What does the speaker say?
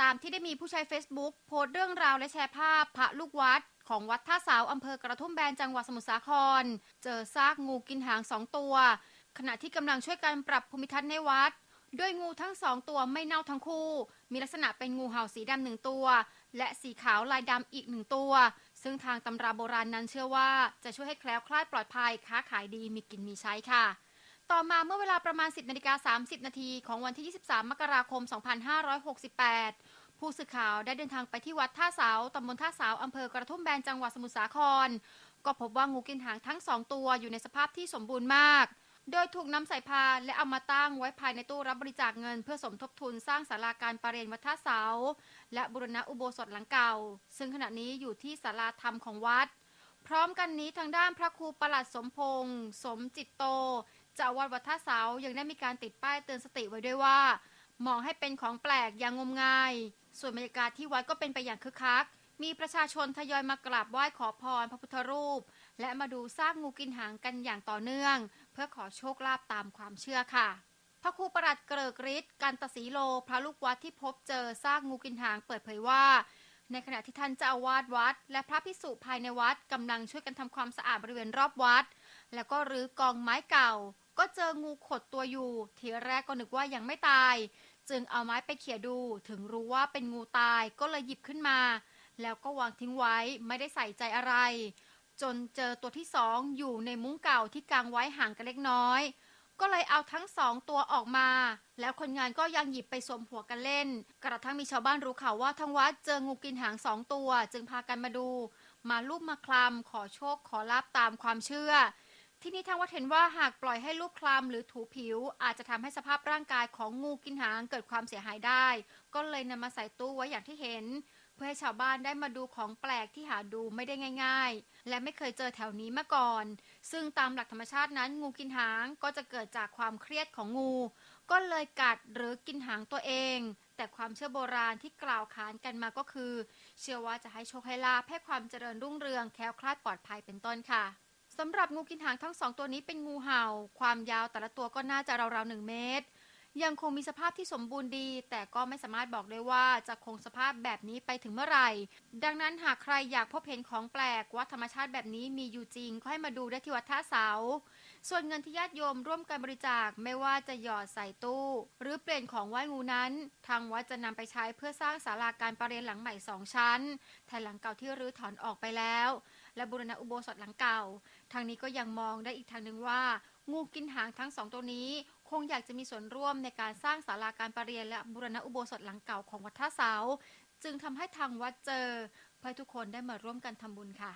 ตามที่ได้มีผู้ใช้ Facebook โพสต์เรื่องราวและแชร์ภาพพระลูกวัด ของวัดท่าเสาวอำเภอกระทุ่มแบนจังหวัดสมุทรสาคร เจอซากงูกินหางสองตัว ขณะที่กำลังช่วยกันปรับภูมิทัศน์ในวัดโดยงูทั้งสองตัวไม่เน่าทั้งคู่ มีลักษณะเป็นงูเห่าสีดำหนึ่งตัว และสีขาวลายดำอีกหนึ่งตัว ซึ่งทางตำราโบราณนั้นเชื่อว่าจะช่วยให้แคล้วคลาดปลอดภัยค้าขายดีมีกินมีใช้ค่ะ ต่อมาเมื่อเวลาประมาณ 10นาฬิกา30 นาทีของวันที่ 23 มกราคม 2568 ผู้สื่อข่าวได้เดินทางไปที่วัดท่าเสาตำบลท่าเสาอำเภอกระทุ่มแบนจังหวัดสมุทรสาคร ก็พบว่างูกินหางทั้งสองตัวอยู่ในสภาพที่สมบูรณ์มาก โดยถูกนำใส่พานและเอามาตั้งไว้ภายในตู้รับบริจาคเงิน เพื่อสมทบทุนสร้างศาลาการประเรียนวัดท่าเสา และบุรณะอุโบสถหลังเก่า ซึ่งขณะนี้อยู่ที่ศาลาธรรมของวัด พร้อมกันนี้ทางด้านพระครูประหลัดสมพงษ์สมจิตโต จ้าวาสวัดท่าเสายังได้มีการติดป้ายเตือนสติไว้ด้วยว่า มองให้เป็นของแปลกอย่างงมงาย ส่วนบรรยากาศที่วัดก็เป็นไปอย่างคึกคัก มีประชาชนทยอยมากราบไหว้ขอพรพระพุทธรูป และมาดูซากงูกินหางกันอย่างต่อเนื่อง เพื่อขอโชคลาภตามความเชื่อค่ะพระครูประหลัดเกริกฤทธิ์กันตศีโล พระลูกวัดที่พบเจอซากงูกินหางเปิดเผยว่า ในขณะที่ท่านเจ้าอาวาสวัด และพระภิกษุภายในวัดกำลังช่วยกันทำความสะอาดบริเวณรอบวัด แล้วก็รื้อกองไม้เก่า ก็เจองูขดตัวอยู่ ทีแรกก็นึกว่ายังไม่ตาย จึงเอาไม้ไปเขี่ยดู ถึงรู้ว่าเป็นงูตายก็เลยหยิบขึ้นมา แล้วก็วางทิ้งไว้ไม่ได้ใส่ใจอะไร จนเจอตัวที่สองอยู่ในมุ้งเก่าที่กางไว้ห่างกันเล็กน้อย ก็เลยเอาทั้งสองตัวออกมา แล้วคนงานก็ยังหยิบไปสวมหัวกันเล่น กระทั่งมีชาวบ้านรู้ข่าวว่าทั้งวัดเจองูกินหางสองตัว จึงพากันมาดู มาลูบมาคลำขอโชคขอลาบตามความเชื่อ ที่นี้ทางวัดเห็นว่าหากปล่อยให้ลูกคลำหรือถูผิว อาจจะทำให้สภาพร่างกายของงูกินหางเกิดความเสียหายได้ ก็เลยนำมาใส่ตู้ไว้อย่างที่เห็น เพื่อให้ชาวบ้านได้มาดูของแปลกที่หาดูไม่ได้ง่าย ๆ และไม่เคยเจอแถวนี้มาก่อน ซึ่งตามหลักธรรมชาตินั้น งูกินหางก็จะเกิดจากความเครียดของงู ก็เลยกัดหรือกินหางตัวเอง แต่ความเชื่อโบราณที่กล่าวขานกันมาก็คือ เชื่อว่าจะให้โชคให้ลาภให้ความเจริญรุ่งเรืองแคล้วคลาดปลอดภัยเป็นต้นค่ะ สำหรับงูกินหางทั้งสองตัวนี้เป็นงูเห่า ความยาวแต่ละตัวก็น่าจะราวๆหนึ่งเมตร ยังคงมีสภาพที่สมบูรณ์ดี แต่ก็ไม่สามารถบอกได้ว่าจะคงสภาพแบบนี้ไปถึงเมื่อไหร่ ดังนั้นหากใครอยากพบเห็นของแปลกว่าธรรมชาติแบบนี้มีอยู่จริงก็ให้มาดูได้ที่วัดท่าเสา ส่วนเงินที่ญาติโยมร่วมกันบริจาคไม่ว่าจะหยอดใส่ตู้ หรือเปลี่ยนของไหว้งูนั้น ทางวัดจะนำไปใช้เพื่อสร้างศาลาการประเรียนหลังใหม่สองชั้นแทนหลังเก่าที่รื้อถอนออกไปแล้ว และบูรณะอุโบสถหลังเก่า ทางนี้ก็ยังมองได้อีกทางหนึ่งว่า งูกินหางทั้งสองตัวนี้ คงอยากจะมีส่วนร่วมในการสร้างศาลาการประเรียนและบูรณะอุโบสถหลังเก่าของวัดท่าเสา จึงทำให้ทางวัดเจอเพื่อทุกคนได้มาร่วมกันทำบุญค่ะ